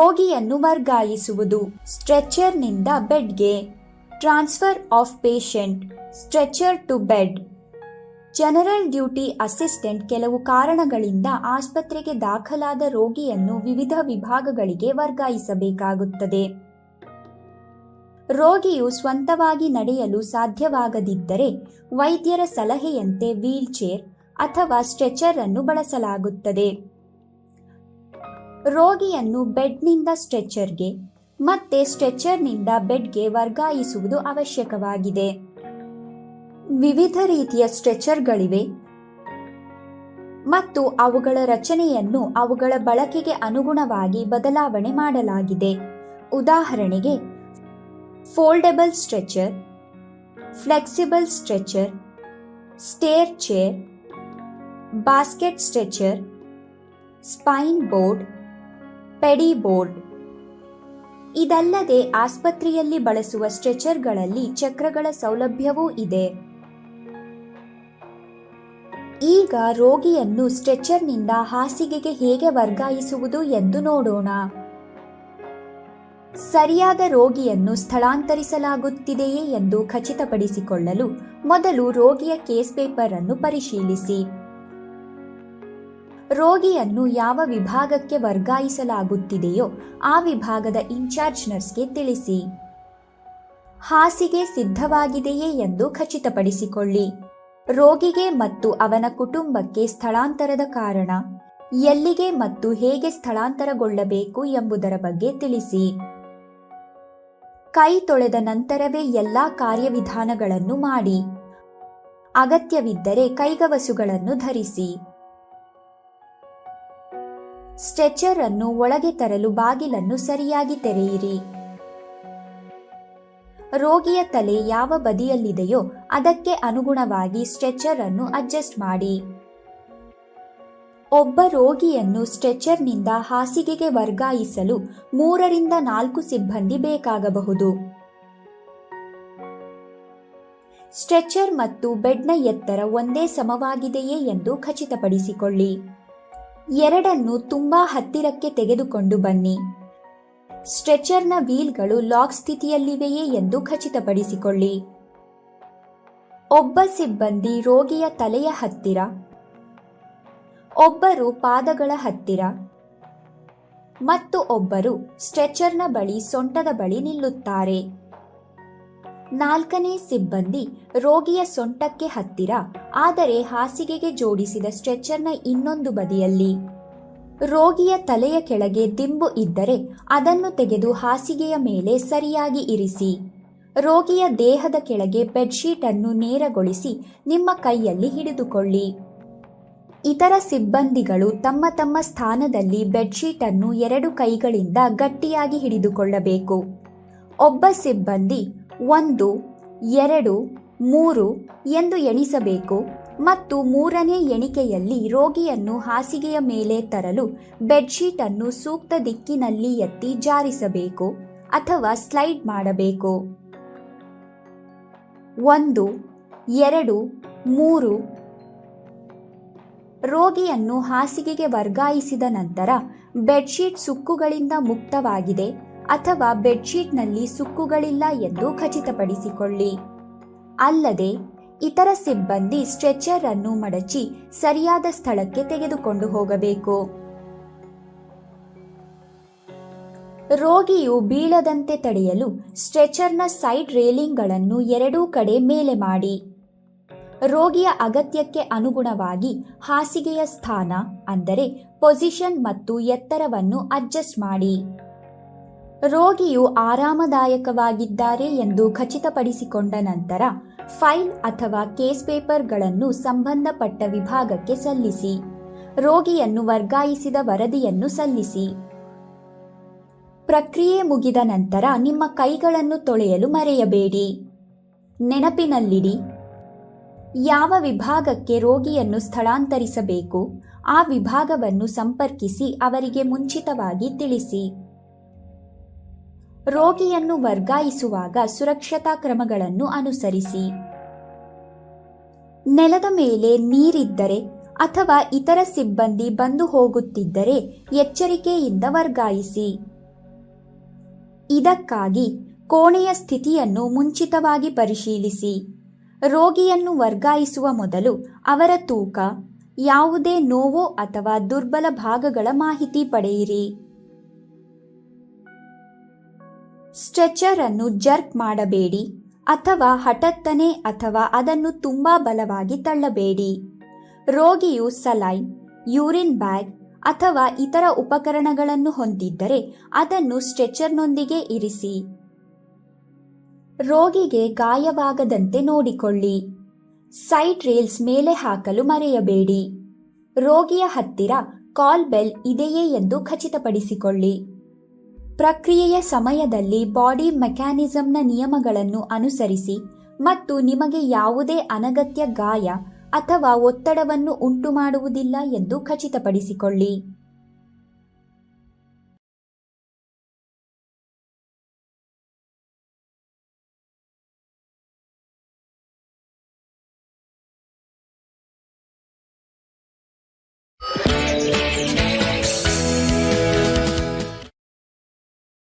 ರೋಗಿಯನ್ನು ವರ್ಗಾಯಿಸುವುದು. ಸ್ಟ್ರೆಚರ್ನಿಂದ ಬೆಡ್ಗೆ. Transfer of patient. Stretcher to bed. General duty assistant ಕೆಲವು ಕಾರಣಗಳಿಂದ ಆಸ್ಪತ್ರೆಗೆ ದಾಖಲಾದ ರೋಗಿಯನ್ನು ವಿವಿಧ ವಿಭಾಗಗಳಿಗೆ ವರ್ಗಾಯಿಸಬೇಕಾಗುತ್ತದೆ. ರೋಗಿಯು ಸ್ವಂತವಾಗಿ ನಡೆಯಲು ಸಾಧ್ಯವಾಗದಿದ್ದರೆ ವೈದ್ಯರ ಸಲಹೆಯಂತೆ ವೀಲ್ಚೇರ್ ಅಥವಾ ಸ್ಟ್ರೆಚರ್ ಅನ್ನು ಬಳಸಲಾಗುತ್ತದೆ. ರೋಗಿಯನ್ನು ಬೆಡ್ನಿಂದ ಸ್ಟ್ರೆಚರ್ಗೆ ಮತ್ತೆ ಸ್ಟ್ರೆಚರ್ನಿಂದ ಬೆಡ್ಗೆ ವರ್ಗಾಯಿಸುವುದು ಅವಶ್ಯಕವಾಗಿದೆ. ವಿವಿಧ ರೀತಿಯ ಸ್ಟ್ರೆಚರ್ಗಳಿವೆ ಮತ್ತು ಅವುಗಳ ರಚನೆಯನ್ನು ಅವುಗಳ ಬಳಕೆಗೆ ಅನುಗುಣವಾಗಿ ಬದಲಾವಣೆ ಮಾಡಲಾಗಿದೆ. ಉದಾಹರಣೆಗೆ, foldable stretcher flexible stretcher stair chair, basket stretcher spine board pedi board. ಇದಲ್ಲದೆ ಆಸ್ಪತ್ರೆಯಲ್ಲಿ ಬಳಸುವ ಸ್ಟ್ರೆಚರ್ಗಳಲ್ಲಿ ಚಕ್ರಗಳ ಸೌಲಭ್ಯವೂ ಇದೆ. ಈಗ ರೋಗಿಯನ್ನು ಸ್ಟ್ರೆಚರ್ನಿಂದ ಹಾಸಿಗೆಗೆ ಹೇಗೆ ವರ್ಗಾಯಿಸುವುದು ಎಂದು ನೋಡೋಣ. ಸರಿಯಾದ ರೋಗಿಯನ್ನು ಸ್ಥಳಾಂತರಿಸಲಾಗುತ್ತಿದೆಯೇ ಎಂದು ಖಚಿತಪಡಿಸಿಕೊಳ್ಳಲು ಮೊದಲು ರೋಗಿಯ ಕೇಸ್ ಪೇಪರ್ ಅನ್ನು ಪರಿಶೀಲಿಸಿ. ರೋಗಿಯನ್ನು ಯಾವ ವಿಭಾಗಕ್ಕೆ ವರ್ಗಾಯಿಸಲಾಗುತ್ತಿದೆಯೋ ಆ ವಿಭಾಗದ ಇನ್ಚಾರ್ಜ್ ನರ್ಸ್ಗೆ ತಿಳಿಸಿ. ಹಾಸಿಗೆ ಸಿದ್ಧವಾಗಿದೆಯೇ ಎಂದು ಖಚಿತಪಡಿಸಿಕೊಳ್ಳಿ. ರೋಗಿಗೆ ಮತ್ತು ಅವನ ಕುಟುಂಬಕ್ಕೆ ಸ್ಥಳಾಂತರದ ಕಾರಣ, ಎಲ್ಲಿಗೆ ಮತ್ತು ಹೇಗೆ ಸ್ಥಳಾಂತರಗೊಳ್ಳಬೇಕು ಎಂಬುದರ ಬಗ್ಗೆ ತಿಳಿಸಿ. ಕೈ ತೊಳೆದ ನಂತರವೇ ಎಲ್ಲಾ ಕಾರ್ಯವಿಧಾನಗಳನ್ನು ಮಾಡಿ. ಅಗತ್ಯವಿದ್ದರೆ ಕೈಗವಸುಗಳನ್ನು ಧರಿಸಿ. ಸ್ಟ್ರೆಚರ್ ಅನ್ನು ಒಳಗೆ ತರಲು ಬಾಗಿಲನ್ನು ಸರಿಯಾಗಿ ತೆರೆಯಿರಿ. ರೋಗಿಯ ತಲೆ ಯಾವ ಬದಿಯಲ್ಲಿದೆಯೋ ಅದಕ್ಕೆ ಅನುಗುಣವಾಗಿ ಸ್ಟ್ರೆಚರ್ ಅನ್ನು ಅಡ್ಜಸ್ಟ್ ಮಾಡಿ. ಒಬ್ಬ ರೋಗಿಯನ್ನು ಸ್ಟ್ರೆಚರ್ನಿಂದ ಹಾಸಿಗೆಗೆ ವರ್ಗಾಯಿಸಲು ಮೂರರಿಂದ ನಾಲ್ಕು ಸಿಬ್ಬಂದಿ ಬೇಕಾಗಬಹುದು. ಸ್ಟ್ರೆಚರ್ ಮತ್ತು ಬೆಡ್ನ ಎತ್ತರ ಒಂದೇ ಸಮವಾಗಿದೆಯೇ ಎಂದು ಖಚಿತಪಡಿಸಿಕೊಳ್ಳಿ. ಎರಡನ್ನು ತುಂಬಾ ಹತ್ತಿರಕ್ಕೆ ತೆಗೆದುಕೊಂಡು ಬನ್ನಿ. ಸ್ಟ್ರೆಚರ್ನ ವೀಲ್ಗಳು ಲಾಕ್ ಸ್ಥಿತಿಯಲ್ಲಿವೆಯೇ ಎಂದು ಖಚಿತಪಡಿಸಿಕೊಳ್ಳಿ. ಒಬ್ಬ ಸಿಬ್ಬಂದಿ ರೋಗಿಯ ತಲೆಯ ಹತ್ತಿರ, ಒಬ್ಬರು ಪಾದಗಳ ಹತ್ತಿರ ಮತ್ತು ಒಬ್ಬರು ಸ್ಟ್ರೆಚರ್ನ ಬಳಿ ಸೊಂಟದ ಬಳಿ ನಿಲ್ಲುತ್ತಾರೆ. ನಾಲ್ಕನೇ ಸಿಬ್ಬಂದಿ ರೋಗಿಯ ಸೊಂಟಕ್ಕೆ ಹತ್ತಿರ, ಆದರೆ ಹಾಸಿಗೆಗೆ ಜೋಡಿಸಿದ ಸ್ಟ್ರೆಚರ್ನ ಇನ್ನೊಂದು ಬದಿಯಲ್ಲಿ. ರೋಗಿಯ ತಲೆಯ ಕೆಳಗೆ ದಿಂಬು ಇದ್ದರೆ ಅದನ್ನು ತೆಗೆದು ಹಾಸಿಗೆಯ ಮೇಲೆ ಸರಿಯಾಗಿ ಇರಿಸಿ. ರೋಗಿಯ ದೇಹದ ಕೆಳಗೆ ಬೆಡ್ಶೀಟ್ ಅನ್ನು ನೇರಗೊಳಿಸಿ ನಿಮ್ಮ ಕೈಯಲ್ಲಿ ಹಿಡಿದುಕೊಳ್ಳಿ. ಇತರ ಸಿಬ್ಬಂದಿಗಳು ತಮ್ಮ ತಮ್ಮ ಸ್ಥಾನದಲ್ಲಿ ಬೆಡ್ಶೀಟ್ ಅನ್ನು ಎರಡು ಕೈಗಳಿಂದ ಗಟ್ಟಿಯಾಗಿ ಹಿಡಿದುಕೊಳ್ಳಬೇಕು. ಒಬ್ಬ ಸಿಬ್ಬಂದಿ ಒಂದು, ಎರಡು, ಮೂರು ಎಂದು ಎಣಿಸಬೇಕು ಮತ್ತು ಮೂರನೇ ಎಣಿಕೆಯಲ್ಲಿ ರೋಗಿಯನ್ನು ಹಾಸಿಗೆಯ ಮೇಲೆ ತರಲು ಬೆಡ್ಶೀಟ್ ಅನ್ನು ಸೂಕ್ತ ದಿಕ್ಕಿನಲ್ಲಿ ಎತ್ತಿ ಜಾರಿಸಬೇಕು ಅಥವಾ ಸ್ಲೈಡ್ ಮಾಡಬೇಕು. ಒಂದು, ಎರಡು, ಮೂರು ರೋಗಿಯನ್ನು ಹಾಸಿಗೆಗೆ ವರ್ಗಾಯಿಸಿದ ನಂತರ ಬೆಡ್ಶೀಟ್ ಸುಕ್ಕುಗಳಿಂದ ಮುಕ್ತವಾಗಿದೆ ಅಥವಾ ಬೆಡ್ಶೀಟ್ನಲ್ಲಿ ಸುಕ್ಕುಗಳಿಲ್ಲ ಎಂದು ಖಚಿತಪಡಿಸಿಕೊಳ್ಳಿ. ಅಲ್ಲದೆ, ಇತರ ಸಿಬ್ಬಂದಿ ಸ್ಟ್ರೆಚರ್ ಅನ್ನು ಮಡಚಿ ಸರಿಯಾದ ಸ್ಥಳಕ್ಕೆ ತೆಗೆದುಕೊಂಡು ಹೋಗಬೇಕು. ರೋಗಿಯು ಬೀಳದಂತೆ ತಡೆಯಲು ಸ್ಟ್ರೆಚರ್ನ ಸೈಡ್ ರೇಲಿಂಗ್ಗಳನ್ನು ಎರಡೂ ಕಡೆ ಮೇಲೆ ಮಾಡಿ. ರೋಗಿಯ ಅಗತ್ಯಕ್ಕೆ ಅನುಗುಣವಾಗಿ ಹಾಸಿಗೆಯ ಸ್ಥಾನ, ಅಂದರೆ ಪೊಸಿಷನ್ ಮತ್ತು ಎತ್ತರವನ್ನು ಅಡ್ಜಸ್ಟ್ ಮಾಡಿ. ರೋಗಿಯು ಆರಾಮದಾಯಕವಾಗಿದ್ದಾರೆ ಎಂದು ಖಚಿತಪಡಿಸಿಕೊಂಡ ನಂತರ ಫೈಲ್ ಅಥವಾ ಕೇಸ್ ಪೇಪರ್ಗಳನ್ನು ಸಂಬಂಧಪಟ್ಟ ವಿಭಾಗಕ್ಕೆ ಸಲ್ಲಿಸಿ, ರೋಗಿಯನ್ನು ವರ್ಗಾಯಿಸಿದ ವರದಿಯನ್ನು ಸಲ್ಲಿಸಿ. ಪ್ರಕ್ರಿಯೆ ಮುಗಿದ ನಂತರ ನಿಮ್ಮ ಕೈಗಳನ್ನು ತೊಳೆಯಲು ಮರೆಯಬೇಡಿ. ನೆನಪಿನಲ್ಲಿಡಿ, ಯಾವ ವಿಭಾಗಕ್ಕೆ ರೋಗಿಯನ್ನು ಸ್ಥಳಾಂತರಿಸಬೇಕು, ಆ ವಿಭಾಗವನ್ನು ಸಂಪರ್ಕಿಸಿ ಅವರಿಗೆ ಮುಂಚಿತವಾಗಿ ತಿಳಿಸಿ. ರೋಗಿಯನ್ನು ವರ್ಗಾಯಿಸುವಾಗ ಸುರಕ್ಷತಾ ಕ್ರಮಗಳನ್ನು ಅನುಸರಿಸಿ. ನೆಲದ ಮೇಲೆ ನೀರಿದ್ದರೆ ಅಥವಾ ಇತರ ಸಿಬ್ಬಂದಿ ಬಂದು ಹೋಗುತ್ತಿದ್ದರೆ ಎಚ್ಚರಿಕೆಯಿಂದ ವರ್ಗಾಯಿಸಿ. ಇದಕ್ಕಾಗಿ ಕೋಣೆಯ ಸ್ಥಿತಿಯನ್ನು ಮುಂಚಿತವಾಗಿ ಪರಿಶೀಲಿಸಿ. ರೋಗಿಯನ್ನು ವರ್ಗಾಯಿಸುವ ಮೊದಲು ಅವರ ತೂಕ, ಯಾವುದೇ ನೋವು ಅಥವಾ ದುರ್ಬಲ ಭಾಗಗಳ ಮಾಹಿತಿ ಪಡೆಯಿರಿ. ಸ್ಟ್ರೆಚರ್ ಅನ್ನು ಜರ್ಕ್ ಮಾಡಬೇಡಿ ಅಥವಾ ಹಠತ್ತನೆ ಅಥವಾ ಅದನ್ನು ತುಂಬಾ ಬಲವಾಗಿ ತಳ್ಳಬೇಡಿ. ರೋಗಿಯು ಸಲೈನ್ ಯೂರಿನ್ ಬ್ಯಾಗ್ ಅಥವಾ ಇತರ ಉಪಕರಣಗಳನ್ನು ಹೊಂದಿದ್ದರೆ ಅದನ್ನು ಸ್ಟ್ರೆಚರ್ನೊಂದಿಗೆ ಇರಿಸಿ. ರೋಗಿಗೆ ಗಾಯವಾಗದಂತೆ ನೋಡಿಕೊಳ್ಳಿ. ಸೈಡ್ ರೇಲ್ಸ್ ಮೇಲೆ ಹಾಕಲು ಮರೆಯಬೇಡಿ. ರೋಗಿಯ ಹತ್ತಿರ ಕಾಲ್ ಬೆಲ್ ಇದೆಯೇ ಎಂದು ಖಚಿತಪಡಿಸಿಕೊಳ್ಳಿ. ಪ್ರಕ್ರಿಯೆಯ ಸಮಯದಲ್ಲಿ ಬಾಡಿ ಮೆಕ್ಯಾನಿಸಂನ ನಿಯಮಗಳನ್ನು ಅನುಸರಿಸಿ ಮತ್ತು ನಿಮಗೆ ಯಾವುದೇ ಅನಗತ್ಯ ಗಾಯ ಅಥವಾ ಒತ್ತಡವನ್ನು ಉಂಟುಮಾಡುವುದಿಲ್ಲ ಎಂದು ಖಚಿತಪಡಿಸಿಕೊಳ್ಳಿ.